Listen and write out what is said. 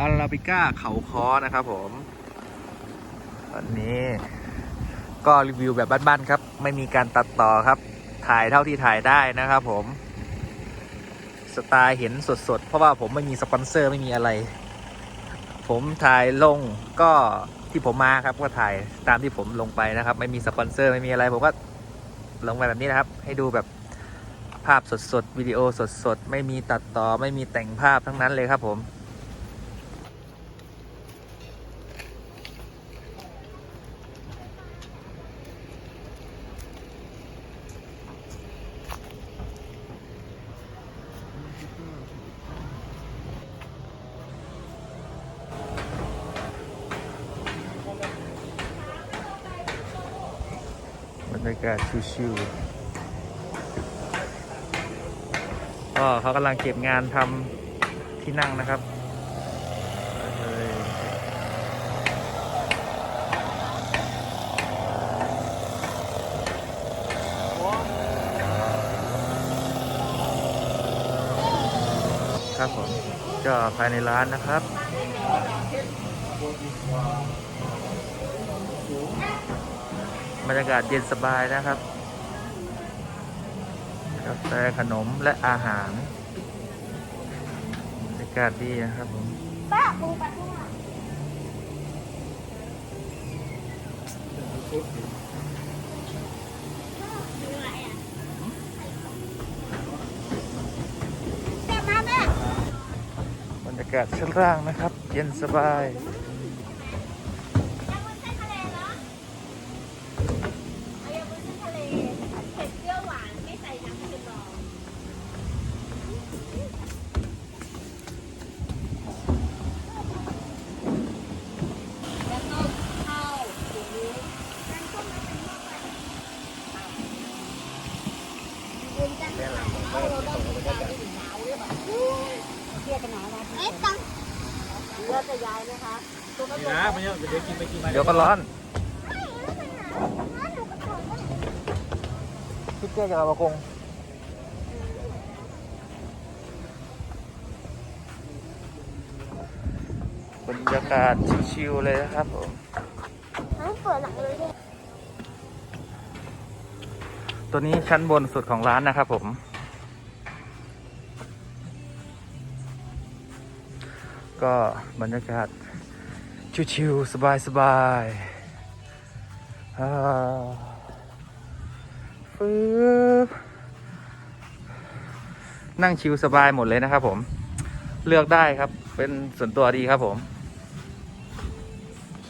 อาราบิก้าเขาคอนะครับผมวันนี้ก็รีวิวแบบบ้านๆครับ ไม่มีการตัดต่อครับ ถ่ายเท่าที่ถ่ายได้นะครับผม สไตล์เห็นสดๆ เพราะว่าผมไม่มีสปอนเซอร์ไม่มีอะไร ผมถ่ายลงก็ที่ผมมาครับก็ถ่ายตามที่ผมลงไปนะครับ ไม่มีสปอนเซอร์ไม่มีอะไร ผมก็ลงไปแบบนี้นะครับ ให้ดูแบบภาพสดๆวิดีโอสดๆไม่มีตัดต่อไม่มีแต่งภาพทั้งนั้นเลยครับผม รรยากาศชิวๆก็เขากำลังเก็บงานทำที่นั่งนะครับครับผมก็ภายในร้านนะครับ บรรยากาศเย็นสบายนะครับกาแฟขนมและอาหารบรรยากาศดีนะครับผมป้าปูปลาทูอะดูอะไรอะแม่มาแม่บรรยากาศชั้นล่างนะครับ เย็นสบาย ยังบนเส้นทะเลเหรอเอายังบนเส้นทะเลเผ็ดเปรี้ยวหวานไม่ใส่น้ำจืดหรอกแล้วก็ข้าวถุงนี้นั่นก็มาเป็นพวกอะไรบุญกั นี่นะมันยังเดี๋ยวกินไปกินมาเดี๋ยวก็ร้อนพี่เจ๊จะเอามากงบรรยากาศชิวๆเลยนะครับผมเปิดหลังเลยตัวนี้ชั้นบนสุดของร้านนะครับผม ก็บรรยากาศชิวๆสบายๆอ่าฟืบนั่งชิวสบายหมดเลยนะครับผม เลือกได้ครับ เป็นส่วนตัวดีครับผม